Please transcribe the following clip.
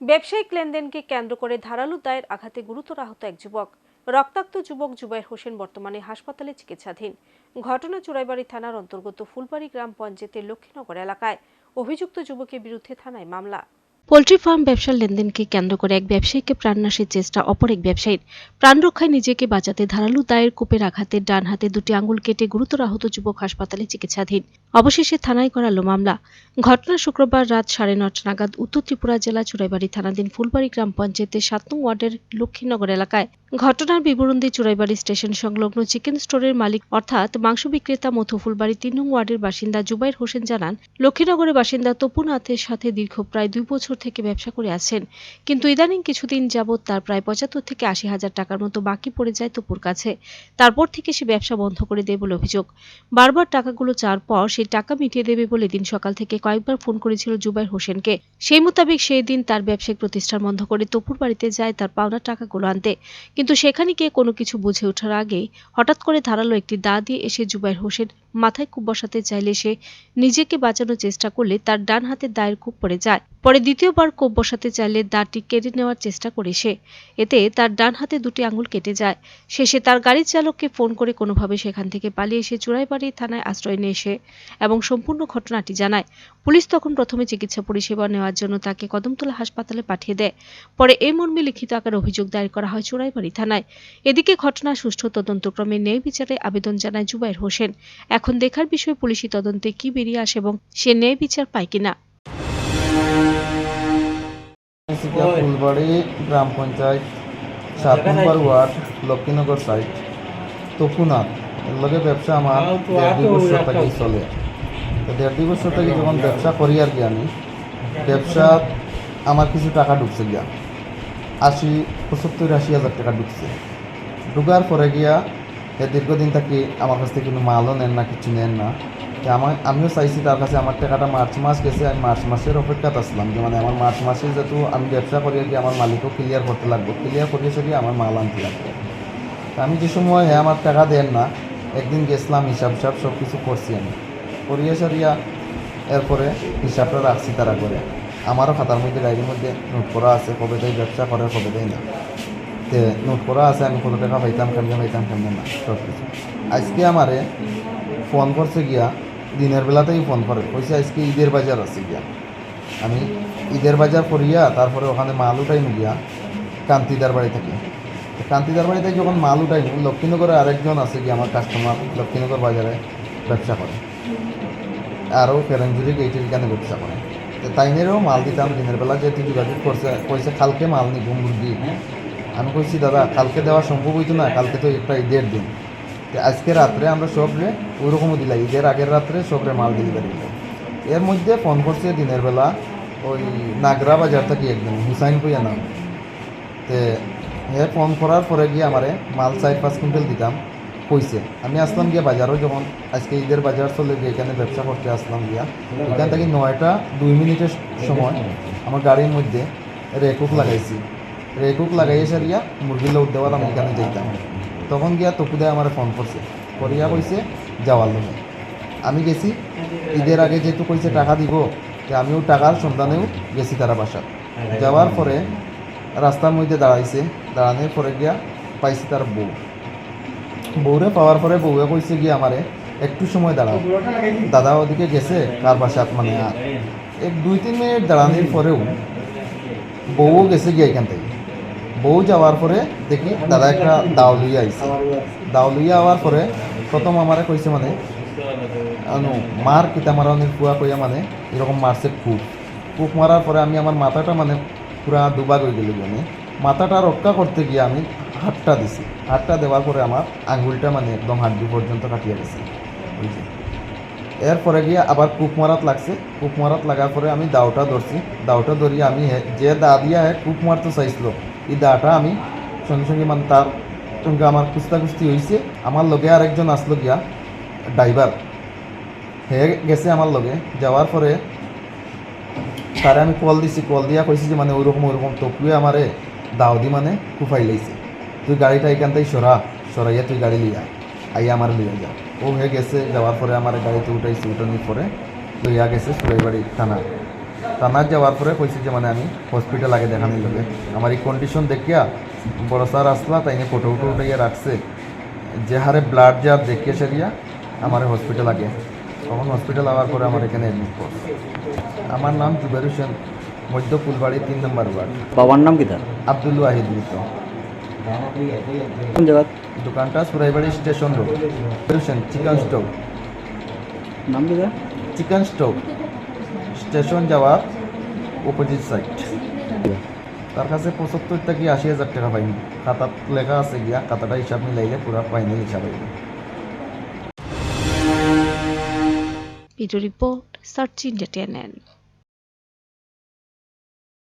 ব্যবসায়িক লেনদেনকে কেন্দ্র করে ধারালো দায়ের আঘাতে গুরুতর আহত এক যুবক। রক্তাক্ত যুবক জুবাইর হোসেন বর্তমানে হাসপাতালে চিকিৎসাধীন। ঘটনা চোরাইবাড়ি থানার অন্তর্গত ফুলবাড়ি গ্রাম পঞ্চায়েতের লক্ষ্মীনগর এলাকায়। অভিযুক্ত যুবকের বিরুদ্ধে থানায় মামলা। পোল্ট্রি ফার্ম ব্যবসার লেনদেনকে কেন্দ্র করে এক ব্যবসায়ীকে প্রাণনাশের চেষ্টা, অপর এক ব্যবসায়ীর প্রাণ রক্ষায় নিজেকে বাঁচাতে ধারালু দায়ের কূপের আঘাতে ডান হাতে দুটি আঙুল কেটে গুরুতর আহত যুবক হাসপাতালে চিকিৎসাধীন। অবশেষে থানায় করালো মামলা। ঘটনা শুক্রবার রাত সাড়ে নটা নাগাদ উত্তর ত্রিপুরা জেলা চুরাইবাড়ি থানাধীন ফুলবাড়ি গ্রাম পঞ্চায়েতের সাত নং ওয়ার্ডের লক্ষ্মীনগর এলাকায় ঘটনার বিবরণ দিয়ে চুরাইবাড়ি স্টেশন সংলগ্ন চিকেন স্টোরের মালিক অর্থাৎ মাংস বিক্রেতা মথুফুলবাড়ি তিন নং ওয়ার্ডের বাসিন্দা জুবাইর হোসেন জানান, লক্ষ্মীনগরের বাসিন্দা তপুনাথের সাথে দীর্ঘ প্রায় দুই বছর থেকে ব্যবসা করে আসছেন কিন্তু ইদানিং কিছুদিন যাবৎ তার প্রায় পঁচাত্তর থেকে আশি হাজার টাকার মতো বাকি পড়ে যায় তপুর কাছে। তারপর থেকে সে ব্যবসা বন্ধ করে দেয় বলে অভিযোগ। বারবার টাকাগুলো চার পর সেই টাকা মিটিয়ে দেবে বলে দিন সকাল থেকে কয়েকবার ফোন করেছিল জুবাইর হোসেনকে। সেই মোতাবেক সেই দিন তার ব্যবসায়িক প্রতিষ্ঠান বন্ধ করে তপুর বাড়িতে যায় তার পাওনা টাকাগুলো আনতে। কিন্তু সেখানে গিয়ে কোনো কিছু বুঝে ওঠার আগেই হঠাৎ করে ধারালো একটি দা দিয়ে এসে জুবাইর হোসেন মাথায় কূপ বসাতে চাইলে সে নিজেকে বাঁচানোর চেষ্টা করলে তার ডান হাতের দায়ের কূপ পড়ে যায়। পরে দ্বিতীয়বার কোপ বসাতে চাইলে দাঁতটি কেটে নেওয়ার চেষ্টা করে সে। এতে তার ডান হাতে দুটি আঙুল কেটে যায়। শেষে তার গাড়ির চালককে ফোন করে কোনোভাবে সেখান থেকে পালিয়ে এসে চুরাইবাড়ি থানায় আশ্রয় নিয়ে এসে এবং সম্পূর্ণ ঘটনাটি জানায়। পুলিশ তখন প্রথমে চিকিৎসা পরিষেবা নেওয়ার জন্য তাকে কদমতলা হাসপাতালে পাঠিয়ে দেয়। পরে এই মর্মে লিখিত আকারে অভিযোগ দায়ের করা হয় চুরাইবাড়ি থানায়। এদিকে ঘটনা সুষ্ঠু তদন্তক্রমে ন্যায় বিচারে আবেদন জানায় জুবাইর হোসেন। এখন দেখার বিষয় পুলিশি তদন্তে কি বেরিয়ে আসে এবং সে ন্যায় বিচার পায় কিনা। সিকিয়া ফুলবাড়ি গ্রাম পঞ্চায়েত সাত নম্বর ওয়ার্ড লক্ষ্মীনগর সাইড তপুনাথ এর লগে ব্যবসা আমার দেড় দুই বছর থেকে চলে। তো দেড় দুই বছর থেকে যখন ব্যবসা করি আর কি আমি ব্যবসা আমার কিছু টাকা ঢুকছে গিয়া। আশি পঁচাত্তর আশি হাজার টাকা ঢুকছে। ঢুকার পরে গিয়া এ দীর্ঘদিন থাকি আমার কাছ থেকে কোনো মালও নেন না কিছু নেন না। আমার, আমিও চাইছি তার কাছে আমার টাকাটা মার্চ মাস গেছে, আমি মার্চ মাসের অপেক্ষাত আসলাম যে মানে আমার মার্চ মাসে যেহেতু আমি ব্যবসা করি আর কি আমার মালিকও ক্লিয়ার করতে লাগবে। ক্লিয়ার করিয়ে সরিয়ে আমার মাল আনতে লাগবে। আমি যে সময় হ্যাঁ আমার টাকা দেন না, একদিন গেছিলাম, হিসাব হিসাব সব কিছু করছি আমি। করিয়ে সরিয়া এরপরে হিসাবটা রাখছি তারা করে। আমারও খাতার মধ্যে ডায়েরির মধ্যে নোট করা আছে, কবে দেয় ব্যবসা করে, কবে দেয় না। তে নোট করা আছে, আমি কত টাকা পাইতাম কেমনে পাইতাম কেমনে না সব কিছু আজকে আমারে ফোন করছে গিয়া দিনের বেলাতেই ফোন করে। কইছে, আজকে ঈদের বাজার আছে গিয়া। আমি, ঈদের বাজার করিয়া, তারপরে ওখানে মাল উঠাই গিয়া, কান্তিদার বাড়ি থেকে। কান্তিদার বাড়িতে যখন মাল উঠাই লক্ষ্মীনগরে আরেকজন আছে কি আমার কাস্টমার লক্ষ্মীনগর বাজারে ব্যবসা করে। আরও ফেরেঞ্জুরি গেটের এখানে ব্যবসা করে। তো তাইনেরও মাল দিতাম দিনের বেলা, যেহেতু যোগাযোগ করছে, কইছে, কালকে মাল নিব মুরগি। আমি কইছি, দাদা, কালকে দেওয়া সম্ভব হইতো না, কালকে তো একটা ঈদের দিন। আজকে রাত্রে আমরা সবরে ওইরকমও দিলাই ঈদের আগের রাত্রে সবরে মাল ডেলিভারি দিলাম। এর মধ্যে ফোন করছে দিনের বেলা ওই নাগরা বাজার থেকে একদিন হুসাইন কইয়া নাম। তে হে ফোন করার পরে গিয়ে আমারে মাল চার পাঁচ কুইন্টাল দিতাম, কইছে, আমি আসলাম গিয়া বাজারও যখন আজকে ঈদের বাজার চলে গিয়ে এখানে ব্যবসা করতে আসলাম গিয়া, এখান থেকে নয়টা দুই মিনিটের সময় আমার গাড়ির মধ্যে রেকুক লাগাইছি। রেকুক লাগাইয়ে সারিয়া মুরগির লোক আমি এখানে যাইতাম। তখন গিয়া তপুদায় আমার ফোন করছে। করিয়া কইছে, যাওয়ার লোক আমি গেছি। ঈদের আগে যেহেতু কইছে টাকা দিব যে আমিও টাকার সন্ধানেও গেছি তারা বাসা যাওয়ার পরে রাস্তার মধ্যে দাঁড়াইছে। দাঁড়ানোর পরে গিয়া পাইছি তার বউ। বউরে পাওয়ার পরে বউয়ে কইছে গিয়ে আমারে, একটু সময় দাঁড়াও। দাদা ওদিকে গেছে, কার বাসাত মানে এক দুই তিন মিনিট দাঁড়ানোর পরেও বউও গেছে গিয়ে এখান থেকে। বউ যাওয়ার পরে দেখি দাদা একটা দাও আইছে। দাও আওয়ার পরে প্রথম আমারে কইছে মানে মার কিতা মারানির কুয়া কইয়া মানে এরকম মারছে কুক। কুক মারার পরে আমি আমার মাথাটা মানে পুরা দুবার হয়ে গেল মানে। মাথাটা রক্ষা করতে গিয়ে আমি হাতটা দিছি। হাতটা দেওয়ার পরে আমার আঙ্গুলটা মানে একদম হাড্ডি পর্যন্ত কাটিয়ে গেছে। বুঝলি এরপরে গিয়ে আবার কুক মারাত লাগছে। কুক মারাত লাগার পরে আমি দাওটা ধরছি। দাওটা ধরিয়ে আমি যে দা দিয়া কুক মারতে চাইছিল এই দাটা আমি সঙ্গে সঙ্গে মানে তার সঙ্গে আমার কুস্তা কুস্তি হয়েছে আমার লগে আরেকজন আসলো গিয়া, ড্রাইভার। হে গেছে আমার লগে। যাওয়ার পরে তারে আমি কল দিছি। কল দিয়া কইছি যে মানে ওইরকম ওইরকম তপুয়ে আমারে দাও দি মানে কুফাই লাইছে। তুই গাড়িটা এখান থেকে সরা, সরাইয়া তুই গাড়ি লিয়া আইয়া আমার লিয়া যা। ও হয়ে গেছে, যাওয়ার পরে আমার গাড়িতে উঠাইছে, উঠানোর পরে লইয়া গেছে সুরাইবাড়ি থানা থানার যাওয়ার পরে কইছে যে মানে আমি হসপিটাল আগে দেখানোর লোকে আমার এই কন্ডিশন দেখিয়া বড় স্যার আসলা তাই নিয়ে ফটো উটো উঠাইয়া রাখছে। যে হারে ব্লাড যা দেখিয়ে সেরিয়া আমার হসপিটাল আগে। তখন হসপিটাল আওয়ার পরে আমার এখানে অ্যাডমিট করছে। আমার নাম জুবের হোসেন মধ্য ফুলবাড়ি তিন নম্বর ওয়ার্ড। বাবার নাম কি তার? আব্দুল ওয়াহিদ মৃত। কোন জায়গা? দোকানটা Suraibari station road. Hossain chicken stove নাম কি চিকেন স্টোভ স্টেশন যাওয়ার অপোজিট সাইড তার কাছে পঁচাত্তর থেকে আশি হাজার টাকা পাইনি? খাতার লেখা আছে গিয়া, খাতাটা হিসাব মিলাইলে পুরো ফাইনাল হিসাব হইবে। Video report search India